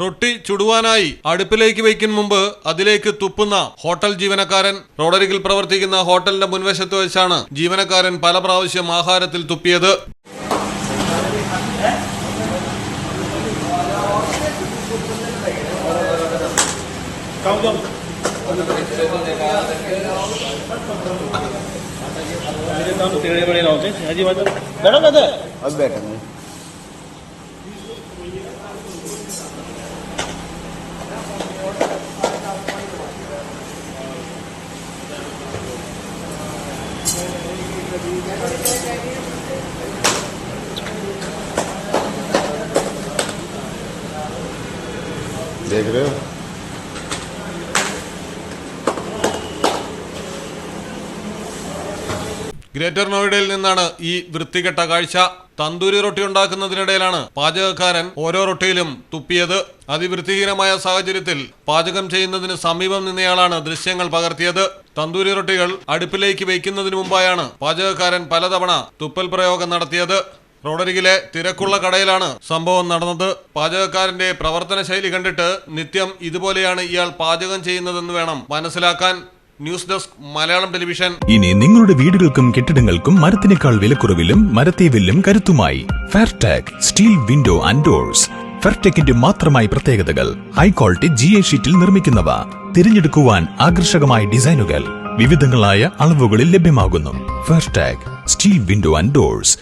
റൊട്ടി ചുടുവാനായി അടുപ്പിലേക്ക് വയ്ക്കും മുമ്പ് അതിലേക്ക് തുപ്പുന്ന ഹോട്ടൽ ജീവനക്കാരൻ റോഡരികിൽ പ്രവർത്തിക്കുന്ന ഹോട്ടലിന്റെ മുൻവശത്ത് വെച്ചാണ് ജീവനക്കാരൻ പല പ്രാവശ്യം ആഹാരത്തിൽ തുപ്പിയത് मेरे काम टेढ़े बड़े ना होते हजी बात बैठो कहते अब बैठेंगे देख रहे हो? ഗ്രേറ്റർ നോയിഡയിൽ നിന്നാണ് ഈ വൃത്തികെട്ട കാഴ്ച. തന്തൂരി റൊട്ടി ഉണ്ടാക്കുന്നതിനിടയിലാണ് പാചകക്കാരൻ ഓരോ റൊട്ടിയിലും തുപ്പിയത്. അതിവൃത്തിഹീനമായ സാഹചര്യത്തിൽ പാചകം ചെയ്യുന്നതിന് സമീപം നിന്നയാളാണ് ദൃശ്യങ്ങൾ പകർത്തിയത്. തന്തൂരി റൊട്ടികൾ അടുപ്പിലേക്ക് വയ്ക്കുന്നതിന് മുമ്പായാണ് പാചകക്കാരൻ പലതവണ തുപ്പൽ പ്രയോഗം നടത്തിയത്. റോഡരികിലെ തിരക്കുള്ള കടയിലാണ് സംഭവം നടന്നത്. പാചകക്കാരന്റെ പ്രവർത്തന ശൈലി കണ്ടിട്ട് നിത്യം ഇതുപോലെയാണ് ഇയാൾ പാചകം ചെയ്യുന്നതെന്ന് വേണം മനസ്സിലാക്കാൻ. News desk Malayalam television. ഇനി നിങ്ങളുടെ വീടുകൾക്കും കെട്ടിടങ്ങൾക്കും മരത്തിനേക്കാൾ വിലക്കുറവിലും മരത്തെ വില്ലും കരുത്തുമായി. Fairtag steel window and doors ഫെർടെക്കിന്റെ മാത്രമായി പ്രത്യേകതകൾ. ഹൈ ക്വാളിറ്റി ജി എ ഷീറ്റിൽ നിർമ്മിക്കുന്നവ. തിരഞ്ഞെടുക്കുവാൻ ആകർഷകമായ ഡിസൈനുകൾ. വിവിധങ്ങളായ അളവുകളിൽ ലഭ്യമാകുന്നു. Fairtag steel window and doors